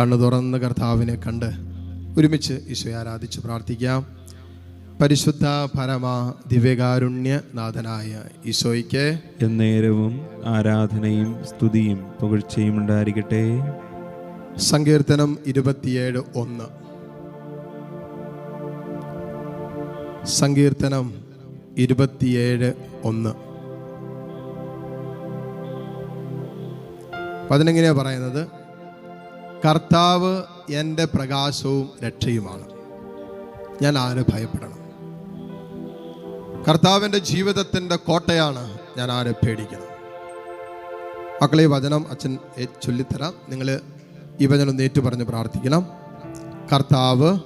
കണ്ണു തുറന്ന് കർത്താവിനെ കണ്ട് ഒരുമിച്ച് ഈശോയെ ആരാധിച്ച് പ്രാർത്ഥിക്കാം. പരിശുദ്ധ പരമ ദിവ്യകാരുണ്യ നാഥനായ ഈശോയ്ക്ക് എന്നേരവും ആരാധനയും സ്തുതിയും പുകഴ്ചയും ഉണ്ടായിരിക്കട്ടെ. സങ്കീർത്തനം ഇരുപത്തിയേഴ് ഒന്ന്. സങ്കീർത്തനം ഇരുപത്തിയേഴ് ഒന്ന്. അപ്പം അതിനെങ്ങനെയാ പറയുന്നത്? കർത്താവ് എന്റെ പ്രകാശവും രക്ഷയുമാണ്. ഞാൻ ആരെ ഭയപ്പെടണം? കർത്താവിന്റെ ജീവിതത്തിന്റെ കോട്ടയാണ് ഞാൻ ആരെ പേടിക്കണം? മക്കളെ ഈ വചനം അച്ഛൻ ചൊല്ലിത്തരാം. നിങ്ങൾ ഈ വചനം നേറ്റു പറഞ്ഞ് പ്രാർത്ഥിക്കണം. കർത്താവ്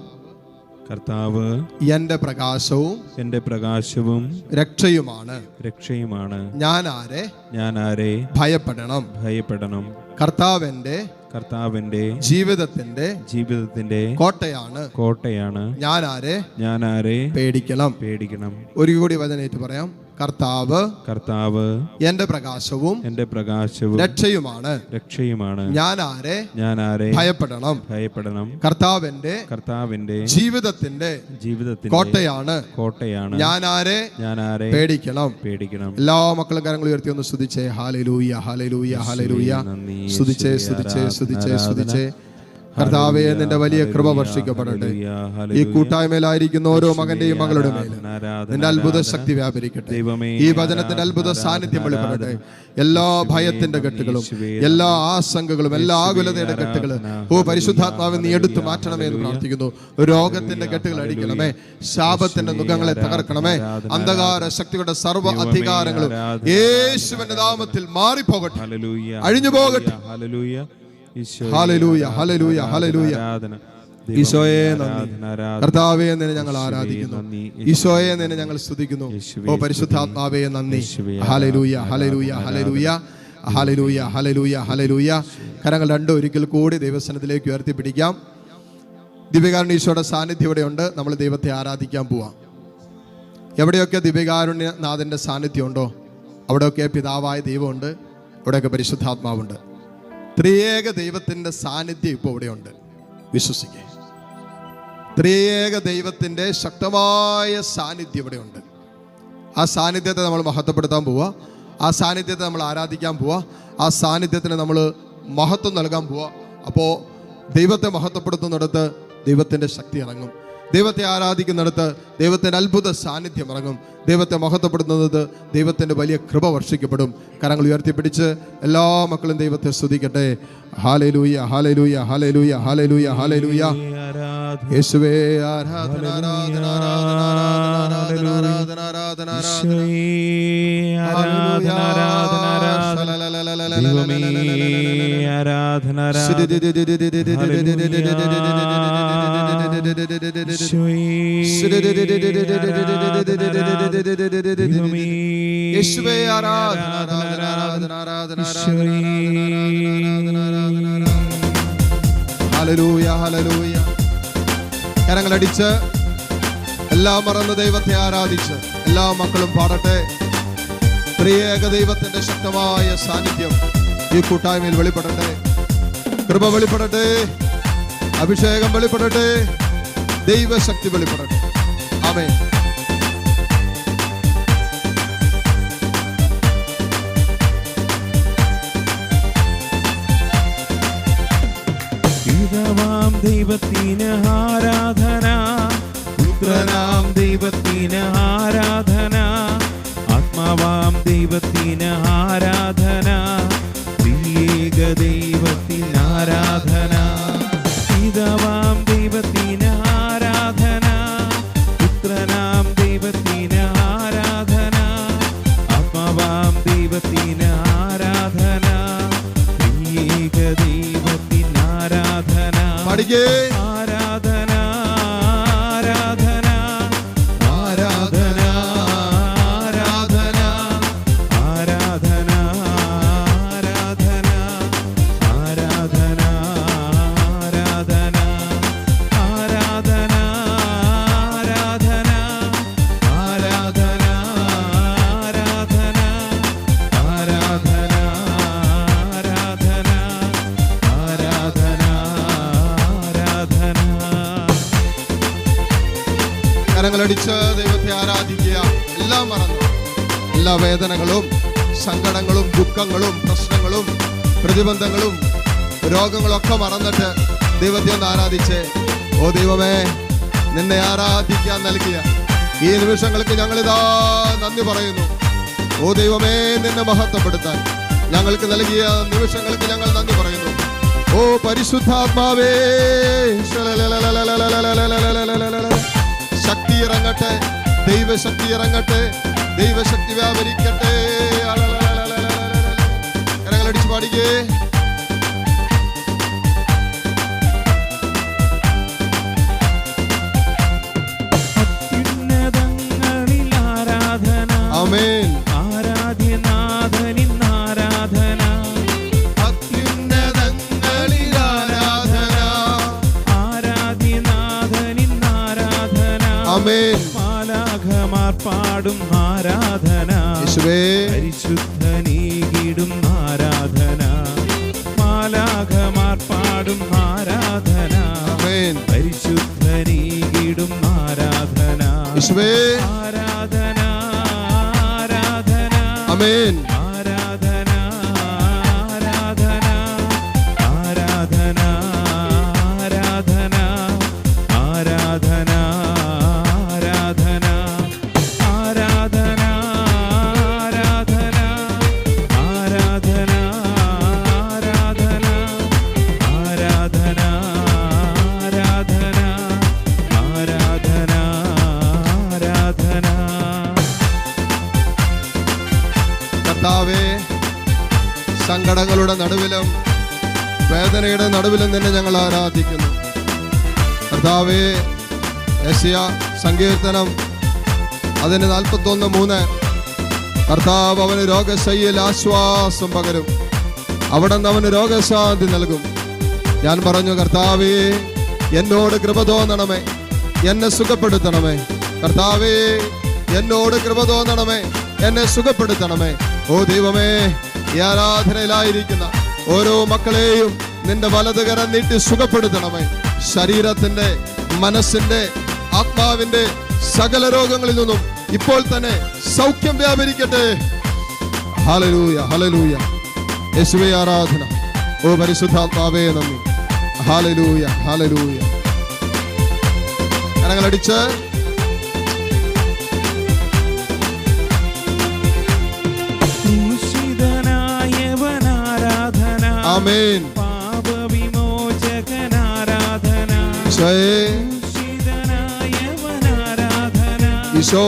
കർത്താവ് എന്റെ പ്രകാശവും എന്റെ പ്രകാശവും രക്ഷയുമാണ്. രക്ഷയുമാണ്. ഞാൻ ആരെ ഞാൻ ആരെ ഭയപ്പെടണം. ഭയപ്പെടണം. കർത്താവിന്റെ കർത്താവിന്റെ ജീവിതത്തിന്റെ ജീവിതത്തിന്റെ കോട്ടയാണ്. കോട്ടയാണ്. ഞാൻ ആരെ ഞാൻ ആരെ പേടിക്കണം. പേടിക്കണം. ഒരു കൂടി വചനേറ്റ് പറയാം. കർത്താവ് കർത്താവ് എന്റെ പ്രകാശവും എന്റെ പ്രകാശവും രക്ഷയുമാണ്. രക്ഷയുമാണ്. ഞാൻ ആരെ ഞാൻ ആരെ ഭയപ്പെടണം. ഭയപ്പെടണം. കർത്താവിന്റെ കർത്താവിന്റെ ജീവിതത്തിന്റെ ജീവിതത്തിന്റെ കോട്ടയാണ്. കോട്ടയാണ്. ഞാൻ ആരെ ഞാൻ ആരെ പേടിക്കണം. പേടിക്കണം. എല്ലാ മക്കളും കരങ്ങൾ ഉയർത്തി ഒന്ന് സ്തുതിച്ചേ. Hallelujah hallelujah hallelujah. സ്തുതിച്ചേ സ്തുതിച്ചേ സ്തുതിച്ചേ സ്തുതിച്ചേ. കർത്താവെ നിന്റെ വലിയ കൃപ വർഷിക്കപ്പെടട്ടെ. ഈ. കൂട്ടായ്മയിലായിരിക്കുന്ന ഓരോ മകന്റെയും മകളുടെ മേൽ ആരാധന, നിന്റെ അത്ഭുത ശക്തി വ്യാപരിക്കട്ടെ. ഈ വചനത്തിന്റെ അത്ഭുത സാന്നിധ്യം വെളിപ്പെടട്ടെ. എല്ലാ ഭയത്തിന്റെ കെട്ടുകളും എല്ലാ ആശങ്കകളും എല്ലാ ആകുലതയുടെ കെട്ടുകൾ ഓ പരിശുദ്ധാത്മാവ് നീ എടുത്തു മാറ്റണമേ എന്ന് പ്രാർത്ഥിക്കുന്നു. രോഗത്തിന്റെ കെട്ടുകൾ അടിക്കണമേ. ശാപത്തിന്റെ മുഖങ്ങളെ തകർക്കണമേ. അന്ധകാര ശക്തികളുടെ സർവ അധികാരങ്ങളും യേശുവിന്റെ നാമത്തിൽ മാറിപ്പോകട്ടെ. അഴിഞ്ഞു പോകട്ടെ. ഈശോയെ നന്ദി. കർത്താവെ നിന്നെ ഞങ്ങൾ ആരാധിക്കുന്നു. ഈശോയെ നിന്നെ ഞങ്ങൾ സ്തുതിക്കുന്നു. ഓ പരിശുദ്ധാത്മാവേ നന്ദി. ഹലലൂയ ഹലലൂയ ഹലലൂയ ഹലലൂയ ഹലലൂയ ഹലലൂയ കരങ്ങൾ രണ്ടും ഒരിക്കൽ കൂടി ദൈവസ്ഥാനത്തിലേക്ക് ഉയർത്തിപ്പിടിക്കാം. ദിവ്യകാരുണ്യ ഈശോയുടെ സാന്നിധ്യം ഇവിടെയുണ്ട് നമ്മൾ ദൈവത്തെ ആരാധിക്കാൻ പോവാം. എവിടെയൊക്കെ ദിവ്യകാരുണ്യനാഥന്റെ സാന്നിധ്യമുണ്ടോ അവിടെയൊക്കെ പിതാവായ ദൈവമുണ്ട്. അവിടെയൊക്കെ പരിശുദ്ധാത്മാവുണ്ട്. ത്രിയേക ദൈവത്തിന്റെ സാന്നിധ്യം ഇപ്പോൾ ഇവിടെയുണ്ട്. വിശ്വസിക്കേ. ത്രിയേക ദൈവത്തിന്റെ ശക്തമായ സാന്നിധ്യം ഇവിടെയുണ്ട്. ആ സാന്നിധ്യത്തെ നമ്മൾ മഹത്വപ്പെടുത്താൻ പോവുക ആ സാന്നിധ്യത്തെ നമ്മൾ ആരാധിക്കാൻ പോവുക ആ സാന്നിധ്യത്തിന് നമ്മൾ മഹത്വം നൽകാൻ പോവുക അപ്പോൾ ദൈവത്തെ മഹത്വപ്പെടുത്തുന്നിടത്ത് ദൈവത്തിന്റെ ശക്തി ഇറങ്ങും. ദൈവത്തെ ആരാധിക്കുന്നിടത്ത് ദൈവത്തിന്റെ അത്ഭുത സാന്നിധ്യം ഇറങ്ങും. ദൈവത്തെ മഹത്വപ്പെടുത്തുന്നത് ദൈവത്തിന്റെ വലിയ കൃപ വർഷിക്കപ്പെടും. കരങ്ങൾ ഉയർത്തിപ്പിടിച്ച് എല്ലാ മക്കളും ദൈവത്തെ സ്തുതിക്കട്ടെ. Hallelujah hallelujah hallelujah hallelujah hallelujah ആരാധന. യേശുവേ ആരാധന ആരാധന ആരാധന ആരാധന ആരാധന. ആരാധന ആരാധന ആരാധന ആരാധന, ആരാധന, യേശുവേ ആരാധന ആരാധന ആരാധന ആരാധന ആരാധന കരങ്ങളടിച്ച് എല്ലാം മറന്ന് ദൈവത്തെ ആരാധിച്ച് എല്ലാ മക്കളും പാടട്ടെ പ്രിയേക ദൈവത്തിന്റെ ശക്തമായ സാന്നിധ്യം ഈ കൂട്ടായ്മയിൽ വെളിപ്പെടട്ടെ കൃപ വെളിപ്പെടട്ടെ അഭിഷേകം വെളിപ്പെടട്ടെ ദൈവശക്തി വെളിപ്പെടട്ടെ. ആമേ പിതാവാം ദൈവത്തിന് ആരാധന. പുത്രനാം ദൈവത്തിന് ആരാധന. ആത്മാവാം ദൈവത്തിന് ആരാധന. ത്രിയേക കരങ്ങളടിച്ച് ദൈവത്തെ ആരാധിക്കുക. എല്ലാം മറന്നു. എല്ലാ വേദനകളും സങ്കടങ്ങളും ദുഃഖങ്ങളും പ്രശ്നങ്ങളും പ്രതിബന്ധങ്ങളും രോഗങ്ങളൊക്കെ മറന്നിട്ട് ദൈവത്തെ ഒന്ന് ആരാധിച്ച്. ഓ ദൈവമേ നിന്നെ ആരാധിക്കാൻ നൽകിയ ഈ നിമിഷങ്ങൾക്ക് ഞങ്ങളിതാ നന്ദി പറയുന്നു. ഓ ദൈവമേ നിന്നെ മഹത്വപ്പെടുത്താൻ ഞങ്ങൾക്ക് നൽകിയ നിമിഷങ്ങൾക്ക് ഞങ്ങൾ നന്ദി പറയുന്നു. ഓ പരിശുദ്ധാത്മാവേ ഇറങ്ങട്ടെ ദൈവശക്തി ഇറങ്ങട്ടെ. ദൈവശക്തി വ്യാപരിക്കട്ടെ. കരങ്ങളടിച്ച് പാടിക്കേ. അത്യുന്നതങ്ങളിൽ ആരാധന. ആമേൻ. ആമേൻ മാലാഖമാർ പാടും ആരാധന പരിശുദ്ധനീകിടും ആരാധന. മാലാഖമാർ പാടും ആരാധന പരിശുദ്ധനീകിടും ആരാധന. ആരാധന ആരാധന. ആമേൻ. കർത്താവേ സങ്കടങ്ങളുടെ നടുവിലും വേദനയുടെ നടുവിലും നിന്നെ ഞങ്ങൾ ആരാധിക്കുന്നു. കർത്താവേ യശയ സങ്കീർത്തനം അതിന് നാൽപ്പത്തൊന്ന് മൂന്ന്. കർത്താവ് അവന് രോഗശയ്യയിൽ ആശ്വാസം പകരും. അവിടെ നിന്ന് അവന് രോഗശാന്തി നൽകും. ഞാൻ പറഞ്ഞു കർത്താവേ എന്നോട് കൃപ തോന്നണമേ എന്നെ സുഖപ്പെടുത്തണമേ. കർത്താവേ എന്നോട് കൃപ തോന്നണമേ എന്നെ സുഖപ്പെടുത്തണമേ. ഓ ദൈവമേ ഈ ആരാധനയിലായിരിക്കുന്ന ഓരോ മക്കളെയും നിന്റെ വലത് വലതുകരം നീട്ടി സുഖപ്പെടുത്തണമേ. ശരീരത്തിന്റെ മനസ്സിന്റെ ആത്മാവിന്റെ സകല രോഗങ്ങളിൽ നിന്നും ഇപ്പോൾ തന്നെ സൗഖ്യം വ്യാപരിക്കട്ടെ. ഹലലൂയ ഹലലൂയ യേശുവേ ആരാധന. ഓ പരിശുദ്ധാത്മാവേ നന്ദി. ഹാലലൂയ ഹാലലൂയ കരങ്ങളടിച്ച് आमीन पाप विमोचक नाराधना जय शिदनाय वनाराधना ईशो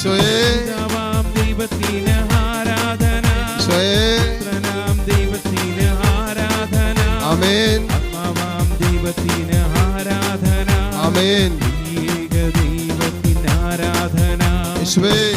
स्वये प्रणाम देवती न आराधना स्वये प्रणाम देवती न आराधना आमेन आत्मावाम देवती न आराधना आमेन एक देवती न आराधना ईश्वर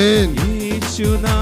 ആമേൻ. യേശുനാ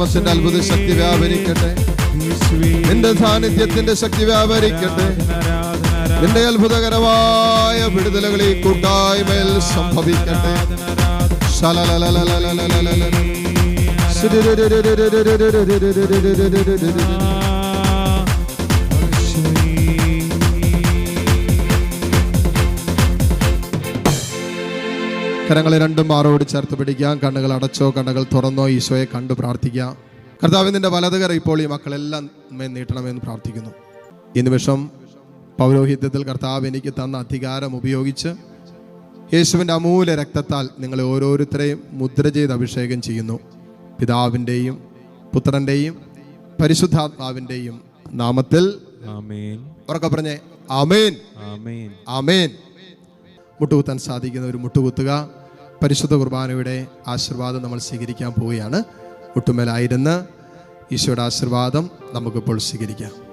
നാമത്തിന്റെ അത്ഭുത ശക്തി വ്യാപരിക്കട്ടെ നിന്റെ സാന്നിധ്യത്തിന്റെ ശക്തി വ്യാപരിക്കട്ടെ നിന്റെ അത്ഭുതകരമായ വിടുതലകൾ ഈ കൂട്ടായ്മയിൽ സംഭവിക്കട്ടെ. കരങ്ങളെ രണ്ടും മാറോട് ചേർത്ത് പിടിക്കാം. കണ്ണുകൾ അടച്ചോ കണ്ണുകൾ തുറന്നോ ഈശോയെ കണ്ടു പ്രാർത്ഥിക്കാം. നിന്റെ വലതുകര ഇപ്പോൾ ഈ മക്കളെല്ലാം നീട്ടണമെന്ന് പ്രാർത്ഥിക്കുന്നു. ഈ നിമിഷം പൗരോഹിത്യത്തിൽ കർത്താവ് എനിക്ക് തന്ന അധികാരം ഉപയോഗിച്ച് യേശുവിന്റെ അമൂല്യ രക്തത്താൽ നിങ്ങളെ ഓരോരുത്തരെയും മുദ്ര ചെയ്ത് അഭിഷേകം ചെയ്യുന്നു. പിതാവിന്റെയും പുത്രന്റെയും പരിശുദ്ധാത്മാവിന്റെയും നാമത്തിൽ ഉറക്കെ പറഞ്ഞേ ആമേൻ. ആമേൻ. മുട്ടുകുത്താൻ സാധിക്കുന്ന ഒരു മുട്ടുകുത്തുക. പരിശുദ്ധ കുർബാനയുടെ ആശീർവാദം നമ്മൾ സ്വീകരിക്കാൻ പോവുകയാണ്. ഒട്ടുമേലായിരുന്ന ഈശോയുടെ ആശീർവാദം നമുക്കിപ്പോൾ സ്വീകരിക്കാം.